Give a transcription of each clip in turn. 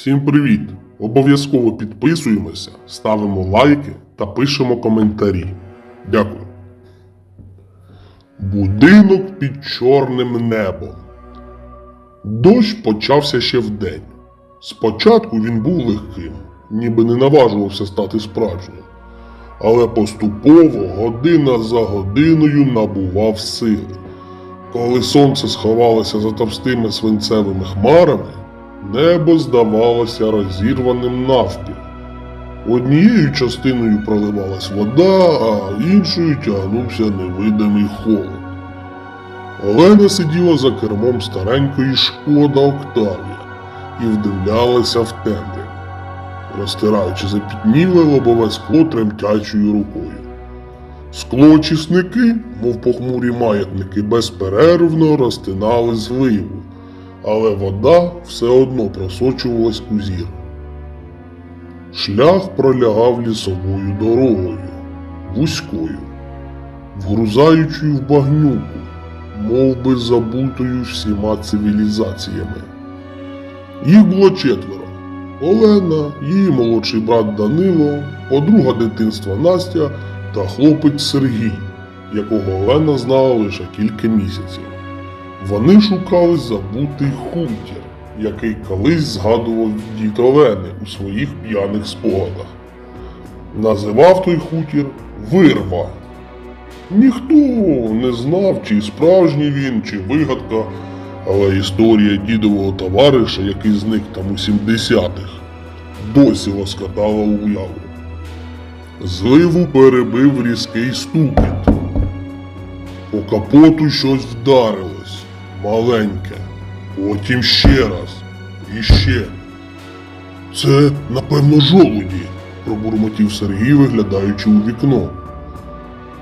Всім привіт! Обов'язково підписуємося, ставимо лайки та пишемо коментарі. Дякую. Будинок під чорним небом. Дощ почався ще вдень. Спочатку він був легким, ніби не наважувався стати справжнім. Але поступово, година за годиною набував сили. Коли сонце сховалося за товстими свинцевими хмарами, небо здавалося розірваним навпіл. Однією частиною проливалась вода, а іншою тягнувся невидимий холод. Олена сиділа за кермом старенької шкода Октавія і вдивлялася в темряву, розтираючи запітніле лобове скло тремтячою рукою. Склоочисники, мов похмурі маятники, безперервно розтинали зливу, але вода все одно просочувалась у зір. Шлях пролягав лісовою дорогою, вузькою, вгрузаючою в багнюку, мов би забутою всіма цивілізаціями. Їх було четверо. Олена, її молодший брат Данило, подруга дитинства Настя та хлопець Сергій, якого Олена знала лише кілька місяців. Вони шукали забутий хутір, який колись згадував дід Олени у своїх п'яних спогадах. Називав той хутір Вирва. Ніхто не знав, чи справжній він, чи вигадка, але історія дідового товариша, який зник там у 70-х, досі лоскотала уяву. Зливу перебив різкий стукіт. По капоту щось вдарилось, маленьке, потім ще раз, і ще. Це, напевно, жолуді, пробурмотів Сергій, виглядаючи у вікно.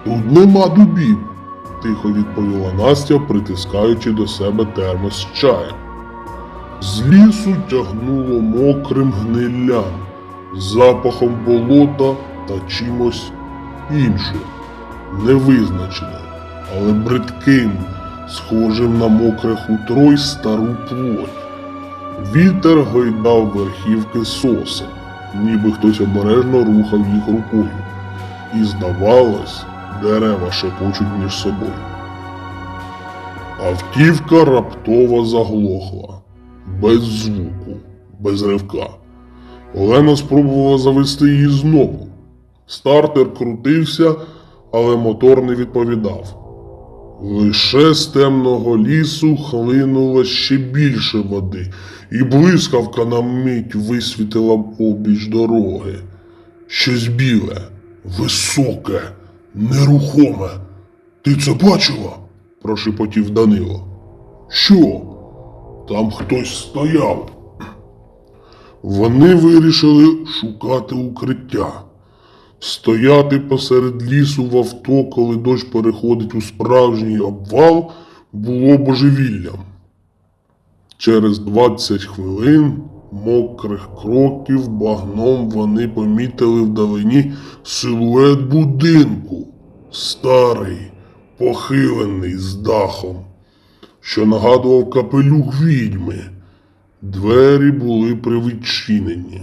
Тут нема дубів, тихо відповіла Настя, притискаючи до себе термос з чаєм. З лісу тягнуло мокрим гниллям, запахом болота та чимось іншим, невизначеним, але бридким, схожим на мокре хутро стару плоть. Вітер гойдав верхівки сосен, ніби хтось обережно рухав їх рукою. І здавалось, дерева шепочуть між собою. Автівка раптово заглохла, без звуку, без ривка. Олена спробувала завести її знову. Стартер крутився, але мотор не відповідав. Лише з темного лісу хлинуло ще більше води, і блискавка на мить висвітила обіч дороги. Щось біле, високе, нерухоме. Ти це бачила? прошепотів Данило. Що? Там хтось стояв. Вони вирішили шукати укриття. Стояти посеред лісу в авто, коли дощ переходить у справжній обвал, було божевіллям. Через 20 хвилин мокрих кроків багном вони помітили вдалині силует будинку, старий, похилений з дахом, що нагадував капелюх відьми. Двері були привідчинені.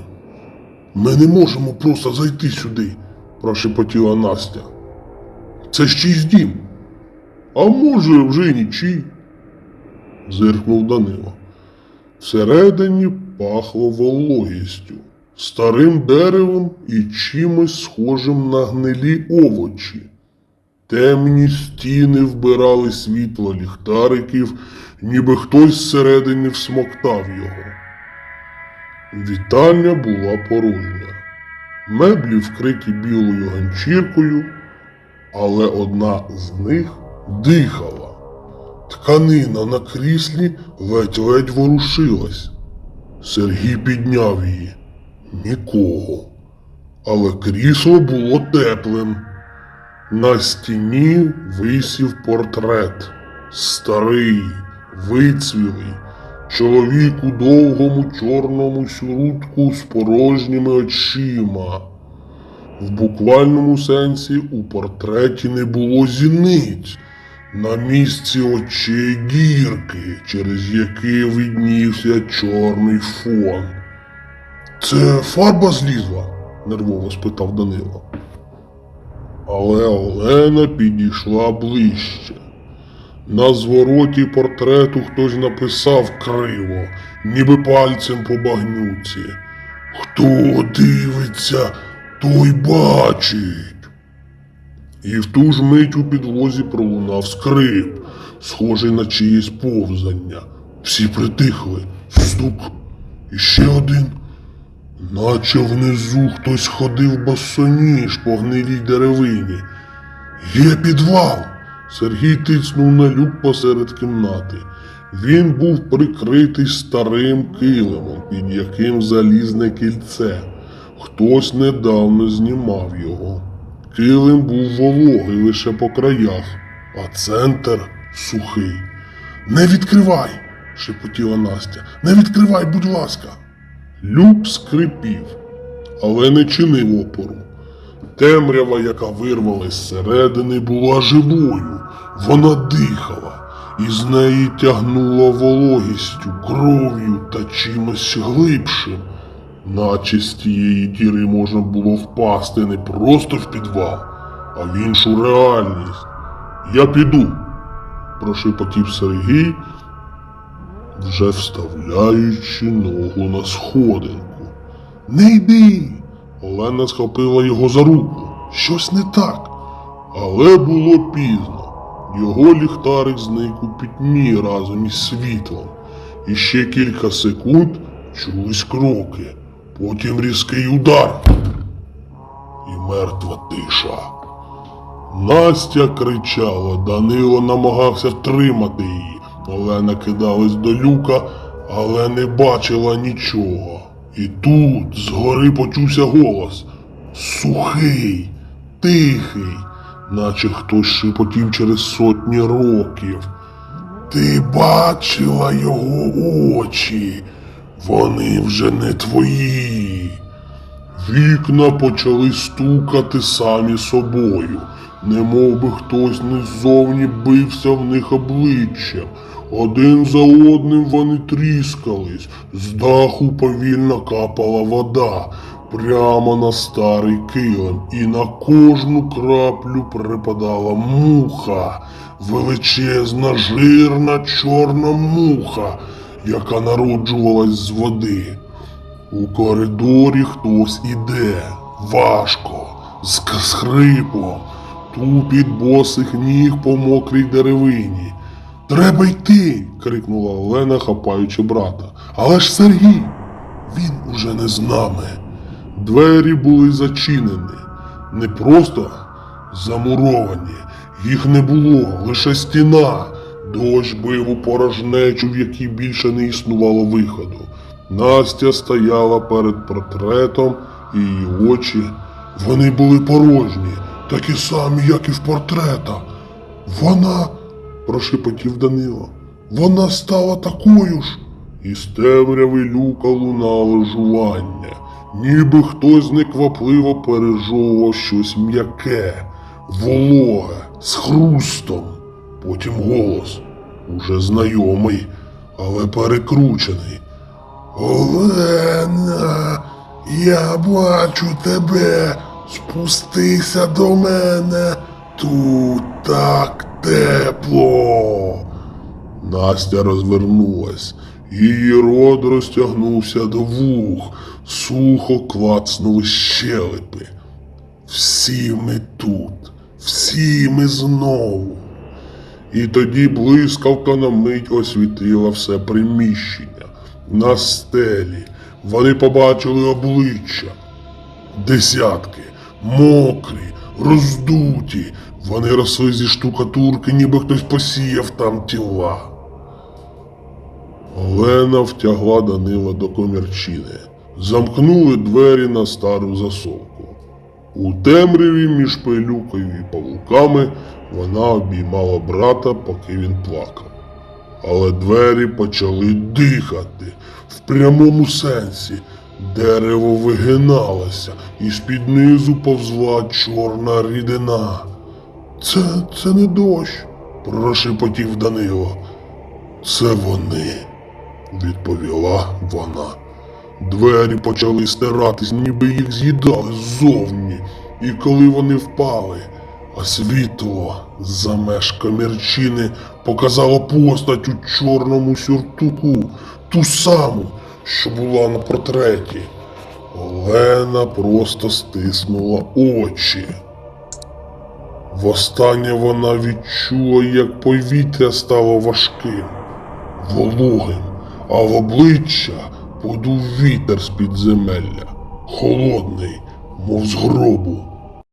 Ми не можемо просто зайти сюди, прошепотіла Настя. Це ж чийсь дім. А може, вже й нічий, зиркнув Данило. Всередині пахло вологістю, старим деревом і чимось схожим на гнилі овочі. Темні стіни вбирали світло ліхтариків, ніби хтось зсередини всмоктав його. Вітальня була порожня. Меблі вкриті білою ганчіркою, але одна з них дихала. Тканина на кріслі ледь-ледь ворушилась. Сергій підняв її. Нікого. Але крісло було теплим. На стіні висів портрет. Старий, вицвілий, чоловік у довгому чорному сюрутку з порожніми очима. В буквальному сенсі у портреті не було зіниць. На місці очей дірки, через які виднівся чорний фон. Це фарба злізла? нервово спитав Данило. Але Олена підійшла ближче. На звороті портрету хтось написав криво, ніби пальцем по багнюці. Хто дивиться, той бачить. І в ту ж мить у підлозі пролунав скрип, схожий на чиєсь повзання. Всі притихли. Стук. І ще один. Наче внизу хтось ходив босоніж по гнилій деревині. Є підвал. Сергій тицнув на люк посеред кімнати. Він був прикритий старим килимом, під яким залізне кільце. Хтось недавно знімав його. Килим був вологий лише по краях, а центр сухий. Не відкривай, шепотіла Настя. Не відкривай, будь ласка. Люк скрипів, але не чинив опору. Темрява, яка вирвалась зсередини, була живою. Вона дихала, і з неї тягнула вологістю, кров'ю та чимось глибшим. Наче з тієї діри можна було впасти не просто в підвал, а в іншу реальність. Я піду, прошепотів Сергій, вже вставляючи ногу на сходинку. Не йди. Олена схопила його за руку. Щось не так. Але було пізно. Його ліхтарик зник у пітьмі разом із світлом. І ще кілька секунд чулись кроки, потім різкий удар. І мертва тиша. Настя кричала, Данило намагався втримати її. Олена кидалась до люка, але не бачила нічого. І тут згори почувся голос. Сухий, тихий, наче хтось шепотів через сотні років. Ти бачила його очі, вони вже не твої. Вікна почали стукати самі собою, немов би хтось неззовні бився в них обличчям. Один за одним вони тріскались, з даху повільно капала вода. Прямо на старий килим, і на кожну краплю припадала муха, величезна, жирна чорна муха, яка народжувалась з води. У коридорі хтось іде, важко, з хрипом, тупіт босих ніг по мокрій деревині. Треба йти. крикнула Олена, хапаючи брата. Але ж Сергій, він уже не з нами. Двері були зачинені, не просто замуровані. Їх не було, лише стіна. Дощ бив у порожнечу, в якій більше не існувало виходу. Настя стояла перед портретом, і її очі вони були порожні, такі самі, як і в портретах. Вона, прошепотів Данило, вона стала такою ж. Із темряви люка лунало жування, ніби хтось неквапливо пережовував щось м'яке, вологе, з хрустом. Потім голос, уже знайомий, але перекручений. Олена, я бачу тебе. Спустися до мене. Тут так тепло. Настя розвернулась. Її рот розтягнувся до вух, сухо клацнули щелепи. Всі ми тут, всі ми знову. І тоді блискавка на мить освітила все приміщення. На стелі вони побачили обличчя. Десятки, мокрі, роздуті. Вони росли зі штукатурки, ніби хтось посіяв там тіла. Олена втягла Данила до комірчини. Замкнули двері на стару засовку. У темряві між пилюкою і павуками вона обіймала брата, поки він плакав. Але двері почали дихати в прямому сенсі. Дерево вигиналося, і з-під низу повзла чорна рідина. Це, це не дощ, прошепотів Данило. Це вони, відповіла вона. Двері почали стиратись, ніби їх з'їдали ззовні. І коли вони впали, а світло за меж комірчини показало постать у чорному сюртуку, ту саму, що була на портреті. Олена просто стиснула очі. Востаннє вона відчула, як повітря стало важким, вологим, а в обличчя подув вітер з підземелля, холодний, мов з гробу.